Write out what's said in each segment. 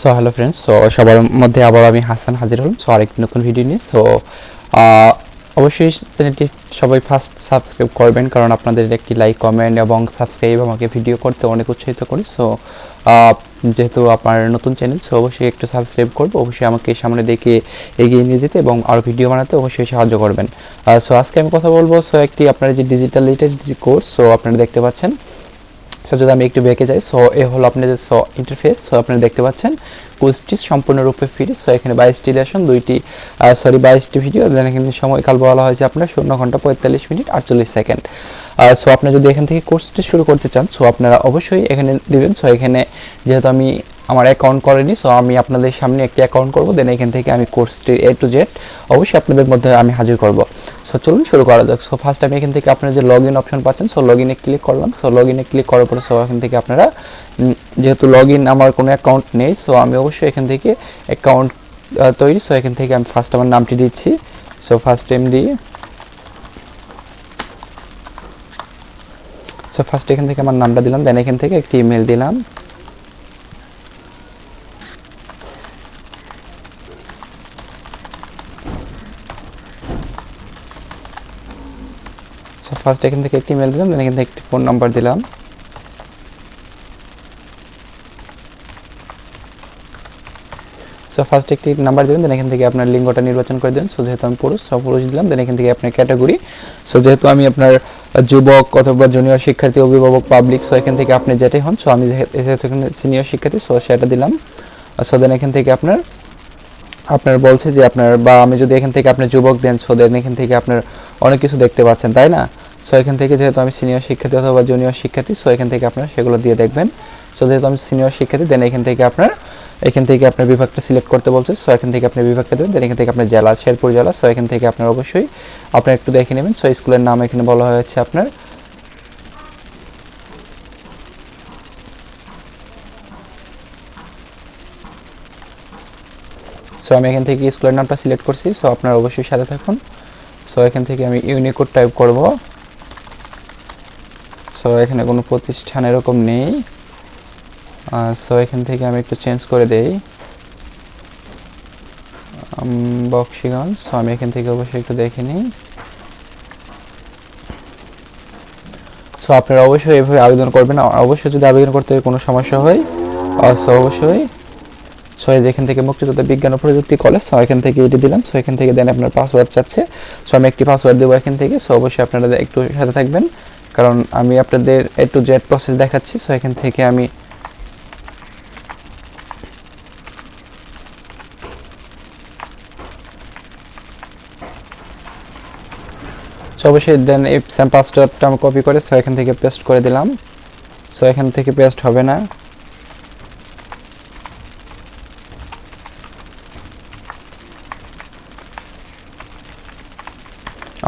So hello friends so সবার মধ্যে আবার আমি হাসান হাজির হলাম। সো আরেকটি নতুন ভিডিও নিয়ে। সো অবশ্যই চ্যানেলটি সবাই ফার্স্ট সাবস্ক্রাইব করবেন কারণ আপনাদের একটি লাইক কমেন্ট এবং সাবস্ক্রাইব আমাকে ভিডিও করতে অনেক উৎসাহিত করে। সো যেহেতু আপনার নতুন চ্যানেল সো অবশ্যই একটু সাবস্ক্রাইব করব। অবশ্যই আমাকে সামনে দেখে এগিয়ে নিয়ে যেতে এবং আরও ভিডিও বানাতে অবশ্যই সাহায্য করবেন। সো আজকে আমি কথা বলব সো একটি আপনার যে ডিজিটাল লিটারেসি কোর্স সো আপনারা দেখতে পাচ্ছেন। সো যদি আমি একটু বেঁকে যাই সো এ হলো আপনাদের সো ইন্টারফেস সো আপনারা দেখতে পাচ্ছেন কোর্সটি সম্পূর্ণরূপে ফ্রি সো এখানে বাইশটি লেশন দুইটি সরি বাইশটি ভিডিও দেন এখানে সময়কাল বলা হয়েছে আপনার শূন্য ঘণ্টা পঁয়তাল্লিশ মিনিট আটচল্লিশ সেকেন্ড। সো আপনি যদি এখান থেকে কোর্সটি শুরু করতে চান সো আপনারা অবশ্যই এখানে দেবেন সো এখানে যেহেতু আমি আমার অ্যাকাউন্ট করেনি সো আমি আপনাদের সামনে একটি অ্যাকাউন্ট করব দেন এখান থেকে আমি কোর্সটি এ টু জেড অবশ্যই আপনাদের মধ্যে আমি হাজির করব। সো চলুন শুরু করা যাক। সো ফার্স্ট আমি এখান থেকে আপনারা যে লগ ইন অপশন পাচ্ছেন সো লগ ইনে ক্লিক করলাম। সো লগ ইনে ক্লিক করার পরে সো এখান থেকে আপনারা যেহেতু লগ ইন আমার কোনো অ্যাকাউন্ট নেই সো আমি অবশ্যই এখান থেকে অ্যাকাউন্ট তৈরি। সো এখান থেকে আমি ফার্স্ট আমার নামটি দিচ্ছি। সো ফার্স্ট এম দিয়ে সো ফার্স্ট এখান থেকে আমার নামটা দিলাম দেন এখান থেকে একটি ইমেল দিলাম। সো ফার্স্ট এখান থেকে একটি ইমেল দিলাম দেন এখান থেকে একটি ফোন নাম্বার দিলাম। সো ফার্স্ট একটি নাম্বার দেবেন দেন এখান থেকে আপনার লিঙ্গটা নির্বাচন করে দেন সো যেহেতু আমি পুরুষ সব পুরুষ দিলাম দেন এখান থেকে আপনার ক্যাটাগরি সো যেহেতু আমি আপনার যুবক অথবা জুনিয়র শিক্ষার্থী, অভিভাবক পাবলিক সো এখান থেকে আপনি যেটাই হন সো আমি সিনিয়র শিক্ষার্থী সো সেটা দিলাম। সো দেন এখান থেকে আপনার আপনার বলছে যে আপনার, বা আমি যদি এখান থেকে আপনার যুবক দেন সো দেন এখান থেকে আপনার অনেক কিছু দেখতে পাচ্ছেন, তাই না? সো এখান থেকে যেহেতু আমি সিনিয়র শিক্ষার্থী অথবা জুনিয়র শিক্ষার্থী সো এখান থেকে আপনার সেগুলো দিয়ে দেখবেন। সো যেহেতু আমি সিনিয়র শিক্ষার্থী দেন এখান থেকে আপনার, এখান থেকে আপনার বিভাগটা সিলেক্ট করতে বলছে সো এখান থেকে আপনি বিভাগটা দেবেন দেন এখান থেকে আপনার জেলা, শেরপুর জেলা সো এখান থেকে আপনার অবশ্যই আপনার একটু দেখে নেবেন। সো স্কুলের নাম এখানে বলা হয়েছে আপনার সো আমি এখান থেকে স্কুলের নামটা সিলেক্ট করছি। সো আপনারা অবশ্যই সাথে থাকুন। সো এখান থেকে আমি ইউনিকোড টাইপ করব। সো এখানে কোনো প্রতিষ্ঠান এরকম নেই। সো এখান থেকে আমি একটু চেঞ্জ করে দেই। বক্সিগঞ্জ। সো আমি এখান থেকে অবশ্যই একটু দেখে নিই। সো আপনারা অবশ্যই এভাবে আবেদন করবেন। অবশ্যই যদি আবেদন করতে কোনো সমস্যা হয় সো অবশ্যই সো এই যে এখান থেকে মুক্তিযোদ্ধা বিজ্ঞান ও প্রযুক্তি কলেজ সো এখান থেকে এটি দিলাম সো এখান থেকে দেন আপনার পাসওয়ার্ড চাচ্ছে। সো আমি একটি পাসওয়ার্ড দেবো এখান থেকে সো অবশ্যই আপনারা একটু সাথে থাকবেন, কারণ আমি আপনাদের এ টু জেড প্রসেস দেখাচ্ছি সো এখান থেকে আমি সো অবশ্যই দেন এই স্যাম পাসওয়ার্ডটা আমি কপি করে সো এখান থেকে পেস্ট করে দিলাম। সো এখান থেকে পেস্ট হবে না।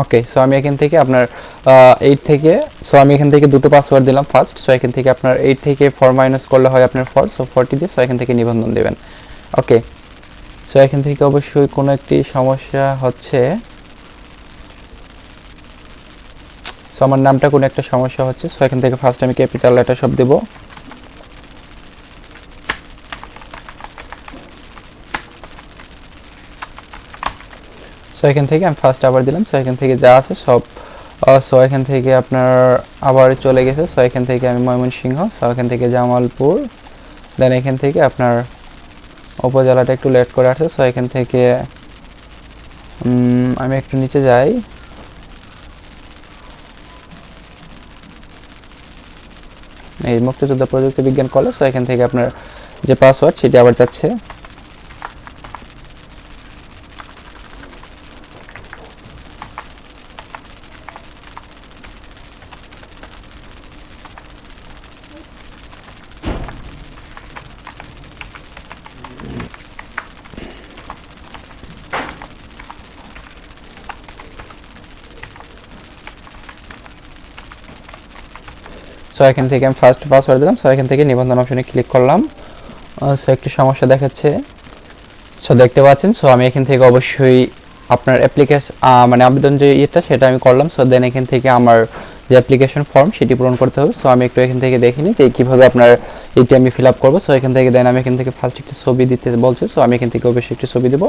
ওকে সো আমি এখান থেকে আপনার এইট থেকে সো আমি এখান থেকে দুটো পাসওয়ার্ড দিলাম ফার্স্ট সো এখান থেকে আপনার এইট থেকে ফোর মাইনাস করলে হয় আপনার ফোর সো ফোরটি দিয়ে সো এখান থেকে নিবন্ধন দেবেন। ওকে সো এখান থেকে অবশ্যই কোনো একটি সমস্যা হচ্ছে সো আমার নামটা কোনো একটা সমস্যা হচ্ছে সো এখান থেকে ফার্স্ট আমি ক্যাপিটাল লেটার সব দেবো। সো এখান থেকে আমি ফার্স্ট আবার দিলাম সো এখান থেকে যা আছে সব সো এখান থেকে আপনার আবার চলে গেছে সো এখান থেকে আমি ময়মনসিংহ সো এখান থেকে জামালপুর দেন এখান থেকে আপনার উপজেলাটা একটু লেট করে আসছে সো এখান থেকে আমি একটু নিচে যাই। এই মুক্তিযোদ্ধা প্রযুক্তি বিজ্ঞান কলেজ সো এখান থেকে আপনার যে পাসওয়ার্ড সেটি আবার যাচ্ছে। সো এখান থেকে আমি ফার্স্ট পাসওয়ার্ড দিলাম। সো এখান থেকে নিবন্ধন অপশনে ক্লিক করলাম। সো একটু সমস্যা দেখাচ্ছে। সো দেখতে পাচ্ছেন সো আমি এখান থেকে অবশ্যই আপনার অ্যাপ্লিকেশন মানে আবেদন যে ইয়েটা সেটা আমি করলাম। সো দেন এখান থেকে আমার যে অ্যাপ্লিকেশন ফর্ম সেটি পূরণ করতে হবে। সো আমি একটু এখান থেকে দেখিনি যে কীভাবে আপনার এটি আমি ফিল আপ করব। সো এখান থেকে দেন আমি এখান থেকে ফার্স্ট একটি ছবি দিতে বলছে। সো আমি এখান থেকে অবশ্যই একটি ছবি দেবো।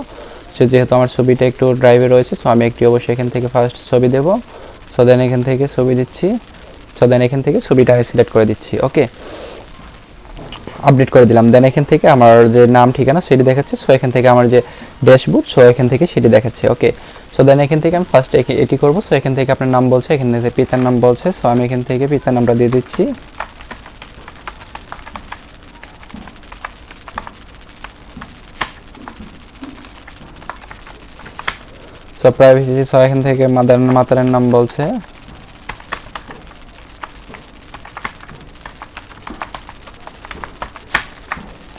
সো যেহেতু আমার ছবিটা একটু ড্রাইভে রয়েছে সো আমি একটি অবশ্যই এখান থেকে ফার্স্ট ছবি দেবো। সো দেন এখান থেকে ছবি দিচ্ছি। সো দেন এখান থেকে ছবিটা আমি সিলেক্ট করে দিচ্ছি ওকে আপডেট করে দিলাম। দেন এখান থেকে আমার যে নাম, ঠিকানা, সেটি দেখাচ্ছে। সো এখান থেকে আমার যে ড্যাশবোর্ড সো এখান থেকে সেটি দেখাচ্ছে ওকে সো দেন এখান থেকে আমি ফার্স্ট এটি করব। সো এখান থেকে আপনার নাম বলছে, এখান থেকে পিতার নাম বলছে। সো আমি এখান থেকে পিতার নামটা দিয়ে দিচ্ছি। সো প্রাইভেসি সো এখান থেকে মাদার, মাতারের নাম বলছে।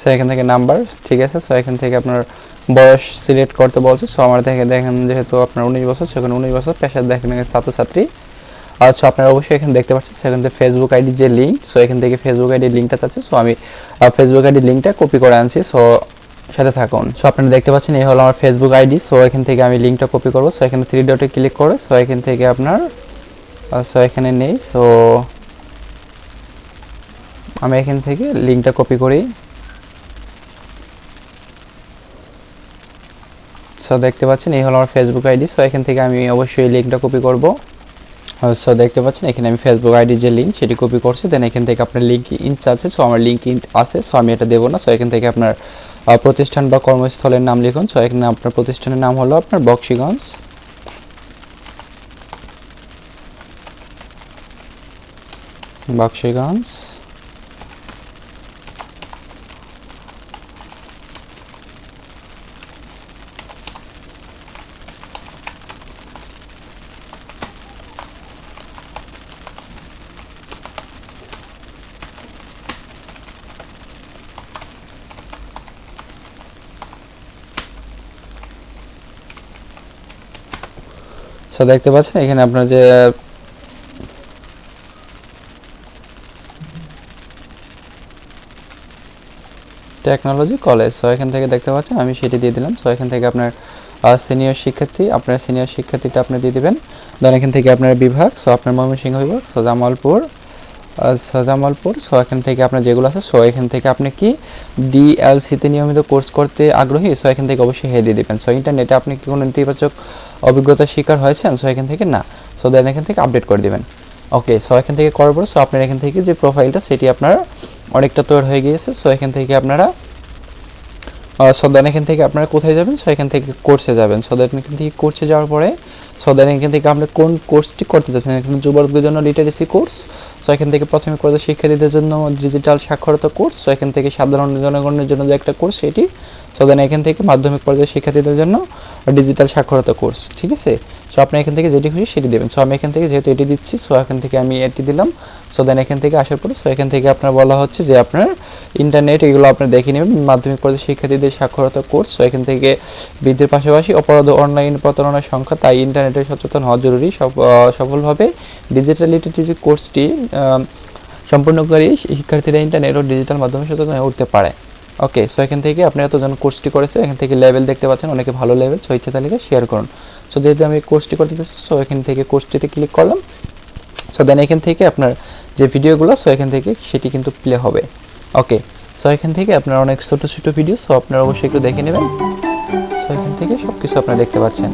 সো এখান থেকে নাম্বার ঠিক আছে? সো এখান থেকে আপনার বয়স সিলেক্ট করতে বলছে। সো আমার থেকে দেখেন যেহেতু আপনার উনিশ বছর সেখানে উনিশ বছর, পেশার দেখেন ছাত্রছাত্রী। আচ্ছা আপনারা অবশ্যই এখানে দেখতে পাচ্ছেন সেখান থেকে ফেসবুক আইডি যে লিঙ্ক সো এখান থেকে ফেসবুক আইডির লিঙ্কটা চাচ্ছে সো আমি ফেসবুক আইডির লিঙ্কটা কপি করে আনছি। সো সাথে থাকুন। সো আপনারা দেখতে পাচ্ছেন, এই হলো আমার ফেসবুক আইডি সো এখান থেকে আমি লিঙ্কটা কপি করব। সো এখানে থ্রি ডটে ক্লিক করে সো এখান থেকে আপনার সো এখানে নেই। সো আমি এখান থেকে লিঙ্কটা কপি করি। সো দেখতে পাচ্ছেন, এই হলো আমার ফেসবুক আইডি সো এখান থেকে আমি অবশ্যই লিঙ্কটা কপি করব। সো দেখতে পাচ্ছেন, এখানে আমি ফেসবুক আইডি যে লিঙ্ক সেটি কপি করছি। দেন এখান থেকে আপনার লিঙ্ক ইন্ট আছে। সো আমার লিঙ্ক ইন্ট আছে। সো আমি এটা দেবো না। সো এখান থেকে আপনার প্রতিষ্ঠান বা কর্মস্থলের নাম লিখুন। সো এখানে আপনার প্রতিষ্ঠানের নাম হলো আপনার বক্সিগঞ্জ। বক্সিগঞ্জ। সো দেখতে পাচ্ছেন? এখানে আপনার যে, টেকনোলজি কলেজ। সো এখান থেকে দেখতে পাচ্ছেন, আমি সেটি দিয়ে দিলাম। সো এখান থেকে আপনার সিনিয়র শিক্ষার্থী, আপনার সিনিয়র শিক্ষার্থীটা আপনি দিয়ে দিবেন। দেন এখান থেকে আপনার বিভাগ। সো আপনার ময়মনসিংহ বিভাগ। So Jamalpur so Jamalpur so এখান থেকে আপনার যেগুলো আছে সো এখান থেকে আপনি কি ডিএলসিতে নিয়মিত কোর্স করতে আগ্রহী সো এখান থেকে অবশ্যই হ্যাঁ দিয়ে দিবেন সো ইন্টারনেটে আপনি কি কোনো নেতিবাচক অভিজ্ঞতার শিকার হয়েছেন সো এখান থেকে না সো দেন এখান থেকে আপডেট করে দিবেন ওকে সো এখান থেকে করার পর সো আপনার এখান থেকে যে প্রোফাইলটা সেটি আপনার অনেকটা তৈরি হয়ে গিয়েছে সো এখান থেকে আপনারা সো দেন এখান থেকে আপনারা কোথায় যাবেন সো এখান থেকে কোর্সে যাবেন সো দেন এখান থেকে কোর্সে যাওয়ার পরে সো দেন এখান থেকে আপনি কোন কোর্সটি করতে চাচ্ছেন এখানে যুবকদের জন্য লিটারেসি কোর্স সো এখান থেকে প্রথমে করতে শিক্ষার্থীদের জন্য ডিজিটাল সাক্ষরতা কোর্স সো এখান থেকে সাধারণ জনগণের জন্য যে একটা কোর্স সেটি সো দেন এখান থেকে মাধ্যমিক পর্যায়ের শিক্ষার্থীদের জন্য ডিজিটাল সাক্ষরতা কোর্স ঠিক আছে? সো আপনি এখান থেকে যেটি খুশি সেটি দেবেন। সো আমি এখান থেকে যেহেতু এটি দিচ্ছি সো এখান থেকে আমি এটি দিলাম। সো দেন এখান থেকে আসার পরে সো এখান থেকে আপনার বলা হচ্ছে যে আপনার ইন্টারনেট এগুলো আপনার দেখে নেবেন, মাধ্যমিক পর্যায়ে শিক্ষার্থীদের সাক্ষরতা কোর্স সো এখান থেকে বৃদ্ধির পাশাপাশি অপরাধ অনলাইন প্রতারণার সংখ্যা, তাই ইন্টারনেটে সচেতন হওয়া জরুরি। সফলভাবে ডিজিটাল লিটারেসি কোর্সটি সম্পূর্ণকারী শিক্ষার্থীরা ইন্টারনেট ও ডিজিটাল মাধ্যমে সচেতন হয়ে উঠতে পারে। ওকে সো এখান থেকে আপনি এতজন কোর্সটি করেছে, এখান থেকে লেভেল দেখতে পাচ্ছেন, অনেকে ভালো লেভেল সো ইচ্ছা তালিকা শেয়ার করুন। সো যেহেতু আমি কোর্সটি করতে সো এখান থেকে কোর্সটিতে ক্লিক করলাম। সো দেন এখান থেকে আপনার যে ভিডিওগুলো সো এখান থেকে সেটি কিন্তু প্লে হবে। ওকে সো এখান থেকে আপনার অনেক ছোটো ছোটো ভিডিও সো আপনারা অবশ্যই একটু দেখে নেবেন। সো এখান থেকে সব কিছু আপনারা দেখতে পাচ্ছেন।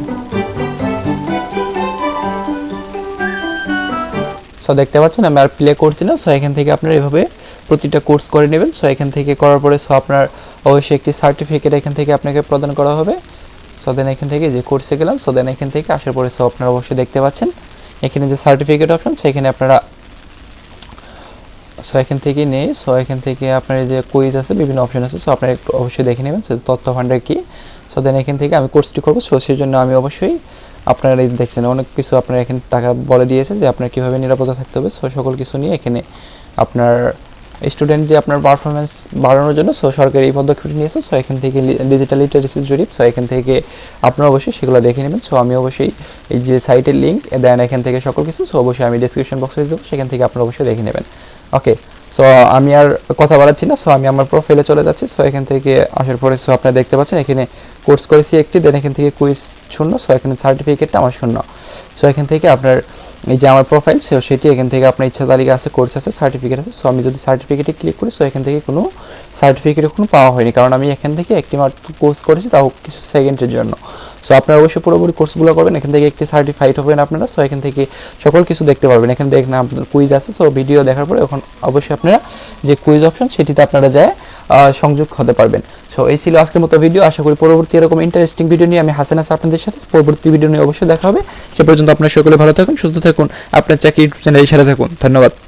সো দেখতে পাচ্ছেন, আমি আর প্লে করছি না সো এখান থেকে আপনারা এভাবে প্রতিটা কোর্স করে নেবেন। সো এখান থেকে করার পরে সো আপনার অবশ্যই একটি সার্টিফিকেট এখান থেকে আপনাকে প্রদান করা হবে। সো দেন এখান থেকে যে কোর্সে গেলাম সো দেন এখান থেকে আসার পরে সো আপনারা অবশ্যই দেখতে পাচ্ছেন। এখানে যে সার্টিফিকেট অপশন সেখানে আপনারা সো এখান থেকে নেই সো এখান থেকে আপনার যে কুইজ আছে, বিভিন্ন অপশন আছে সো আপনারা একটু অবশ্যই দেখে নেবেন সো তথ্য ভাণ্ডার কি। সো দেন এখান থেকে আমি কোর্সটি করব সো সেই জন্য আমি অবশ্যই আপনারা দেখছেন, অনেক কিছু আপনার এখানে টাকা বলে দিয়েছে যে আপনার কীভাবে নিরাপদে থাকতে হবে। সো সকল কিছু নিয়ে এখানে আপনার স্টুডেন্ট যে আপনার পারফরমেন্স বাড়ানোর জন্য সো সরকারি এই পদক্ষেপ নিয়েছে সো এখান থেকে ডিজিটাল লিটারেসি জরিপ সো এখান থেকে আপনারা অবশ্যই সেগুলো দেখে নেবেন সো আমি অবশ্যই এই যে সাইটের লিঙ্ক দেন এখান থেকে সকল কিছু সো অবশ্যই আমি ডিসক্রিপশন বক্সে দেবো, সেখান থেকে আপনারা অবশ্যই দেখে নেবেন। ওকে সো আমি আর কথা বলাচ্ছি না সো আমি আমার প্রোফাইলে চলে যাচ্ছি সো এখান থেকে আসার পরে সো আপনারা দেখতে পাচ্ছেন, এখানে কোর্স করেছি একটি দেন এখান থেকে কুইজ শূন্য সো এখানে সার্টিফিকেটটা আমার শূন্য। সো এখান থেকে আপনার এই যে আমার প্রোফাইল সো সেটি এখান থেকে আপনার ইচ্ছা তালিকা আছে কোর্স আছে সার্টিফিকেট আছে সো আমি যদি সার্টিফিকেটে ক্লিক করি সো এখান থেকে কোনো সার্টিফিকেট কোনো পাওয়া হয়নি, কারণ আমি এখান থেকে একটি মাত্র কোর্স করেছি, তাও কিছু সেকেন্ডের জন্য। সো আপনারা অবশ্যই পুরোপুরি কোর্সগুলো করবেন, এখান থেকে একটি সার্টিফাইড হবেন আপনারা। সো এখান থেকে সকল কিছু দেখতে পারবেন। এখানে দেখেন আপনার কুইজ আছে। সো ভিডিও দেখার পরে এখন অবশ্যই আপনারা যে কুইজ অপশন সেটিতে আপনারা যায় সংযোগ হতে পারবেন। সো এই ছিল আজকের মতো ভিডিও আশা করি পরবর্তী এরকম ইন্টারেস্টিং ভিডিও নিয়ে আমি হাসান আছে আপনাদের সাথে। পরবর্তী ভিডিও নিয়ে অবশ্যই দেখা হবে। সে পর্যন্ত আপনারা সকলে ভালো থাকুন, সুস্থ থাকুন। আপনার চাকরি চ্যানেলের সাথে থাকুন। ধন্যবাদ।